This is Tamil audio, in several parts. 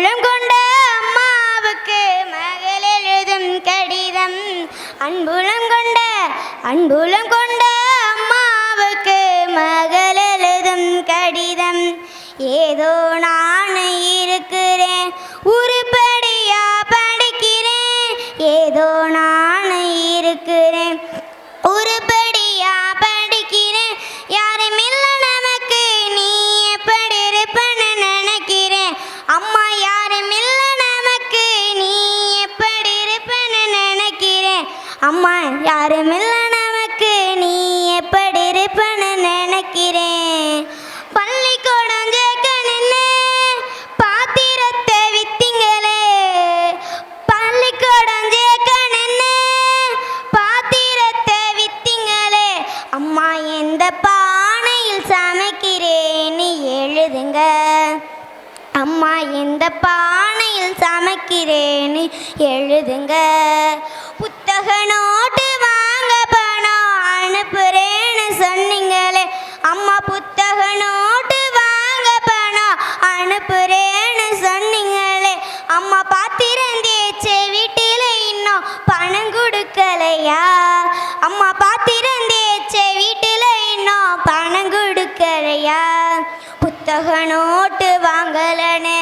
உள்ளம் கொண்ட அம்மாவுக்கு மகள் எழுதும் கடிதம். அன்புலம் கொண்ட அன்புலம் கொண்ட அம்மாவுக்கு மகள் எழுதும் கடிதம். ஏதோ அம்மா யாரும் நமக்கு. நீ எப்படி இருப்பன்னு நினைக்கிறேன். பள்ளிக்கூடம் சேர்க்க பாத்திரத்தை வித்திங்களே. பள்ளிக்கூடம் சேர்க்க பாத்திரத்தை வித்திங்களே. அம்மா எந்த பானையில் சமைக்கிறேன்னு எழுதுங்க. அம்மா எந்த பானையில் சமைக்கிறேன்னு எழுதுங்க. புத்தக நோட்டு வாங்க பணம் அனுப்புறேன்னு சொன்னீங்களே. அம்மா புத்தக நோட்டு வாங்க பணம் அனுப்புறேன்னு சொன்னீங்களே. அம்மா பாத்திரம் தேய்ச்சே வீட்டில் இன்னும் பணம் கொடுக்கலையா? அம்மா பாத்திரம் தேய்ச்சே வீட்டில் இன்னும் பணம் கொடுக்கலையா? புத்தக நோட்டு வாங்கலனே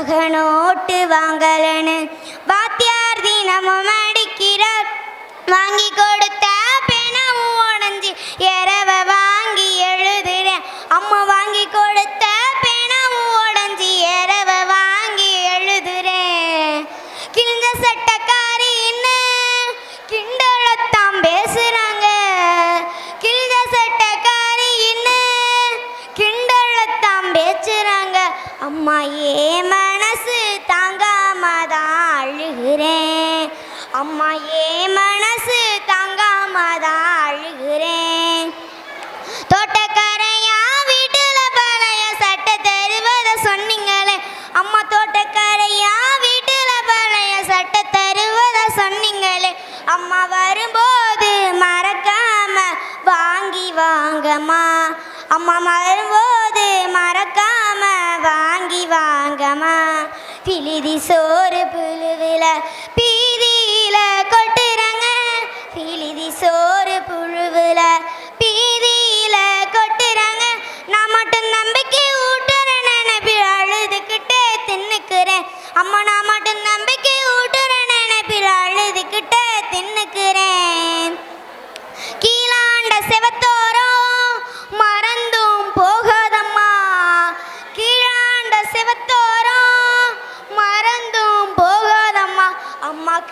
புத்தக நோட்டு வாங்கலன்னு வாத்தியார் தினமும் அடிக்கிறார். வாங்கி கொடுத்த பெணவும் உடஞ்சி எறவ வாங்கி எழுதுறேன். அம்மா வாங்கி கொடுத்த உடஞ்சி எறவ வாங்கி எழுதுறேன். கிழிஞ்ச சட்டக்காரின்னு அம்மா ஏ மனசு தாங்காம தான் அழுகிறேன் அம்மா ஏ மனசு தாங்காம தான் அழுகிறேன் தோட்டக்காரையா வீட்டில் பழைய சட்டை தருவத சொன்னீங்களே. அம்மா தோட்டக்காரையா வீட்டில் பழைய சட்டை தருவதை சொன்னீங்களே. அம்மா வரும்போது மறக்காம வாங்கி வாங்கம்மா. அம்மா வரும்போது சோறு புழுவில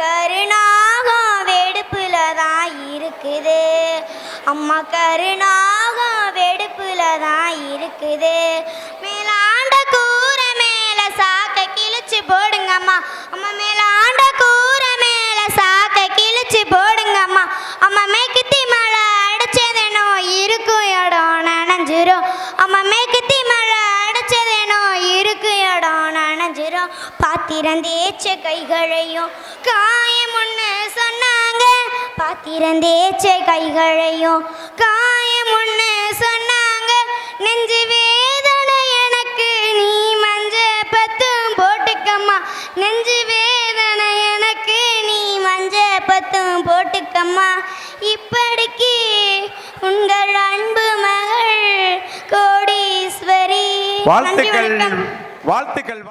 கருணாகம் வெடுப்புல தான் இருக்குது. அம்மா கருணாகம் வெடுப்புல தான் இருக்குது. நனைஞ்சிரும் பாத்திரம் தேய்ச்ச கைகளையும் காயம் ஒன்று சொன்னாங்க. பாத்திரம் தேய்ச்ச கைகளையும் காயம் ஒன்று சொன்னாங்க. நெஞ்சு வேதனை எனக்கு நீ மஞ்ச பத்தும் போட்டுக்கம்மா. நெஞ்சு வேதனை எனக்கு நீ மஞ்ச பத்தும் போட்டுக்கம்மா. இப்படிக்கு உங்கள் அன்பு மகள் கோடீஸ்வரி. வாழ்த்துக்கள். வாழ்த்துக்கள்.